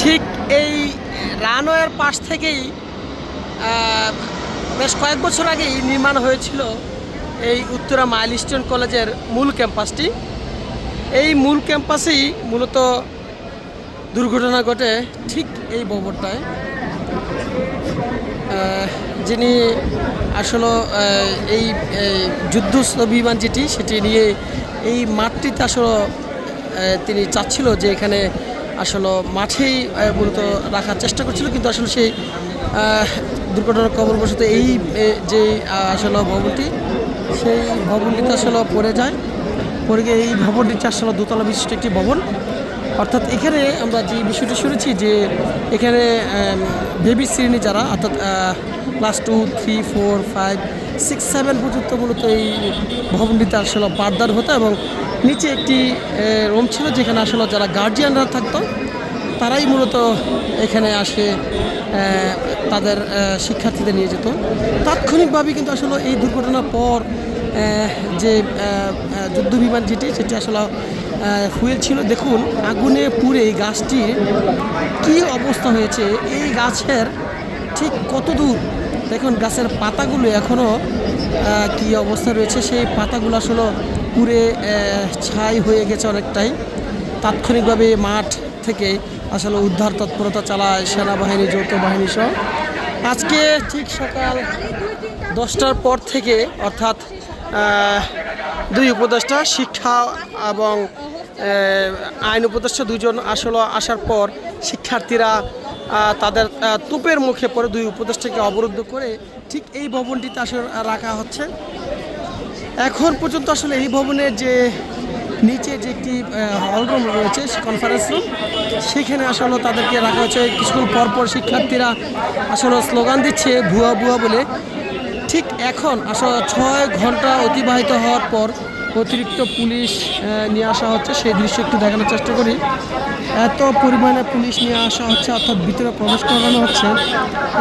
ঠিক এই রানওয়ের পাশ থেকেই বেশ কয়েক বছর আগেই নির্মাণ হয়েছিল এই উত্তরা মাইল মাইলস্টোন কলেজের মূল ক্যাম্পাসটি। এই মূল ক্যাম্পাসেই মূলত দুর্ঘটনা ঘটে ঠিক এই আহ, যিনি আসলে এই যুদ্ধ বিমান যেটি সেটি নিয়ে এই মাঠটিতে আসলে তিনি চাচ্ছিল যে এখানে আসলে মাঠেই মূলত রাখার চেষ্টা করছিল, কিন্তু আসলে সেই দুর্ঘটনার কবলবশত এই যে আসলে ভবনটি, সেই ভবনটিতে আসলে পড়ে যায়। পড়ে গিয়ে এই ভবনটি আসলে দোতলা বিশিষ্ট একটি ভবন। অর্থাৎ এখানে আমরা যে বিষয়টি শুনেছি যে, এখানে বেবি শ্রেণি যারা, অর্থাৎ class two three four five six seven পর্যন্ত মূলত এই ভবনটিতে আসলে পাঠদান হতো এবং নিচে একটি রুম ছিল যেখানে আসলে যারা গার্জিয়ানরা থাকতো তারাই মূলত এখানে আসে তাদের শিক্ষার্থীদের নিয়ে যেত। তাৎক্ষণিকভাবে কিন্তু আসলে এই দুর্ঘটনার পর যে আহ, আহ, যুদ্ধ বিমান যেটি সেটি আসলে ফুয়েল ছিল। দেখুন আগুনে পুড়ে এই গাছটির কি অবস্থা হয়েছে? এই গাছের ঠিক কত দূর দেখুন, গাছের পাতাগুলো এখনও কি অবস্থা রয়েছে? সেই পাতাগুলো আসলে পুড়ে ছাই হয়ে গেছে অনেকটাই। তাৎক্ষণিকভাবে মাঠ থেকে আসলে উদ্ধার তৎপরতা চালায় সেনাবাহিনী, যৌথ বাহিনী সহ। আজকে ঠিক সকাল দশটার পর থেকে, অর্থাৎ দুই উপদেষ্টা, শিক্ষা এবং আইন উপদেষ্টা দুজন আসলে আসার পর শিক্ষার্থীরা তাদের তুপের মুখে পড়ে দুই উপদেষ্টাকে অবরুদ্ধ করে ঠিক এই ভবনটিতে আসলে রাখা হচ্ছে। এখন পর্যন্ত আসলে এই ভবনের যে নিচে যে একটি হলরুম রয়েছে কনফারেন্স রুম সেখানে আসলে তাদেরকে রাখা হচ্ছে। কিছুক্ষণ পর পর শিক্ষার্থীরা আসলে স্লোগান দিচ্ছে, ভুয়া ভুয়া বলে। ঠিক এখন আসলে ছয় ঘণ্টা অতিবাহিত হওয়ার পর অতিরিক্ত পুলিশ নিয়ে আসা হচ্ছে। সেই দৃশ্য একটু দেখানোর চেষ্টা করি। এত পরিমাণে পুলিশ নিয়ে আসা হচ্ছে, অর্থাৎ ভিতরে প্রবেশ করানো হচ্ছে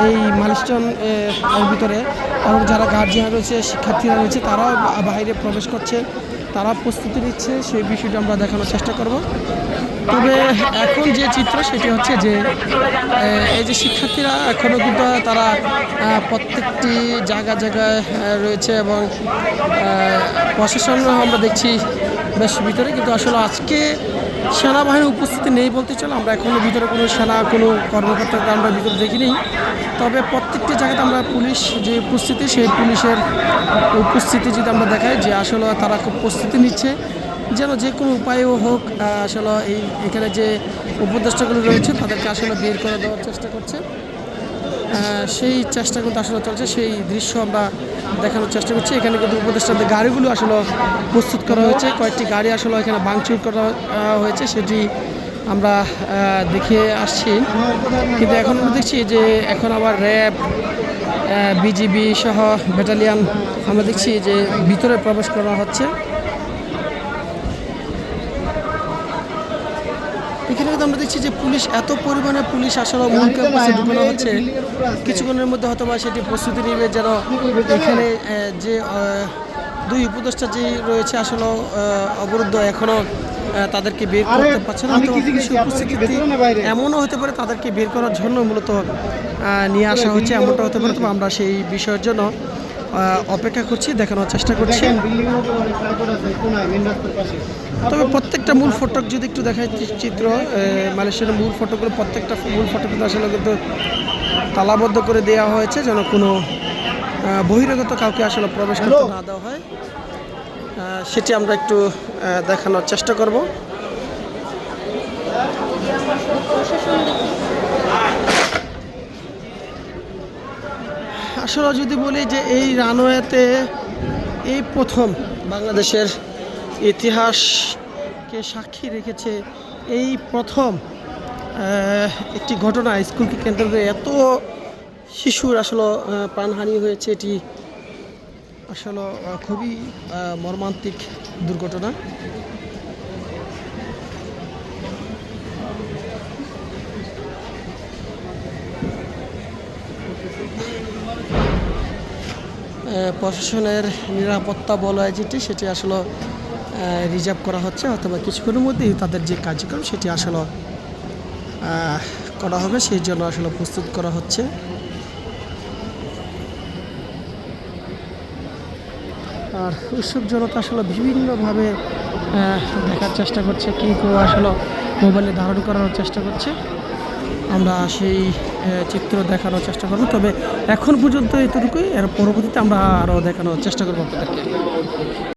এই মালিস্টন এর ভিতরে। এবং যারা গার্জিয়ান রয়েছে, শিক্ষার্থীরা রয়েছে তারাও বাইরে প্রবেশ করছে, তারা প্রস্তুতি নিচ্ছে। সেই বিষয়টা আমরা দেখানোর চেষ্টা করব। তবে এখন যে চিত্র সেটি হচ্ছে যে এই যে শিক্ষার্থীরা এখনও কিন্তু তারা প্রত্যেকটি জায়গা জায়গায় রয়েছে এবং প্রশাসন আমরা দেখছি বেশ ভিতরে। কিন্তু আসলে আজকে সেনাবাহিনীর উপস্থিতি নেই বলতে চলো, আমরা এখনও ভিতরে কোনো সেনা, কোনো কর্মকর্তাকে আমরা ভিতরে দেখিনি। তবে প্রত্যেকটি জায়গাতে আমরা পুলিশ যে উপস্থিতি, সেই পুলিশের উপস্থিতি যদি আমরা দেখাই যে আসলে তারা খুব প্রস্তুতি নিচ্ছে। যেন যে কোনো উপায়েও হোক আসলে এই এখানে যে উপদেষ্টাগুলো রয়েছে, তাদেরকে আসলে বের করে দেওয়ার চেষ্টা করছে। সেই চেষ্টা কিন্তু আসলে চলছে, সেই দৃশ্য আমরা দেখানোর চেষ্টা করছি। এখানে কিন্তু উপদেষ্টাদের গাড়িগুলো আসলে প্রস্তুত করা হয়েছে। কয়েকটি গাড়ি আসলে এখানে ভাঙচুর করা হয়েছে, সেটি আমরা দেখে আসছি। কিন্তু এখন আমরা দেখছি যে এখন আবার র্যাব বিজিবি সহ ব্যাটালিয়ান আমরা দেখছি যে ভিতরে প্রবেশ করা হচ্ছে। এখানে কিন্তু আমরা দেখছি যে পুলিশ এত পরিমাণে পুলিশ আসলে মূল ক্যাম্পাসে ঢুকানো হচ্ছে। কিছুক্ষণের মধ্যে হয়তো বা সেটি প্রস্তুতি নেবে যেন এখানে যে দুই উপদেষ্টা যে রয়েছে আসলে অবরুদ্ধ এখনও তাদেরকে বের করতে পারছে না। হয়তো পুলিশের উপস্থিতি এমনও হতে পারে তাদেরকে বের করার জন্য মূলত নিয়ে আসা হচ্ছে এমনটা হতে পারে। তবে আমরা সেই বিষয়ের জন্য অপেক্ষা করছি দেখানোর চেষ্টা করছি। তবে প্রত্যেকটা মূল ফটক যদি একটু দেখায় চিত্র মালয়েশিয়ার মূল ফটকগুলো প্রত্যেকটা মূল ফটক কিন্তু আসলে কিন্তু তালাবদ্ধ করে দেওয়া হয়েছে যেন কোনো বহিরাগত কাউকে আসলে প্রবেশ করতে না দেওয়া হয়। সেটি আমরা একটু দেখানোর চেষ্টা করব। আসলে যদি বলি যে এই রানওয়েতে এই প্রথম বাংলাদেশের ইতিহাসকে সাক্ষী রেখেছে, এই প্রথম একটি ঘটনা স্কুলকে কেন্দ্র করে এত শিশুর আসলে প্রাণহানি হয়েছে, এটি আসলে খুবই মর্মান্তিক দুর্ঘটনা। প্রশাসনের নিরাপত্তা বলয় যেটি সেটি আসলে রিজার্ভ করা হচ্ছে, অথবা কিছুক্ষণের মধ্যেই তাদের যে কার্যক্রম, সেটি আসলে করা হবে, সেই জন্য আসলে প্রস্তুত করা হচ্ছে। আর উৎসুক জনতা আসলে বিভিন্নভাবে দেখার চেষ্টা করছে, কেউ কেউ আসলে মোবাইলে ধারণ করার চেষ্টা করছে। আমরা সেই চিত্র দেখানোর চেষ্টা করব। তবে এখন পর্যন্ত এতটুকুই, এর পরবর্তীতে আমরা আরও দেখানোর চেষ্টা করব আপনাদেরকে।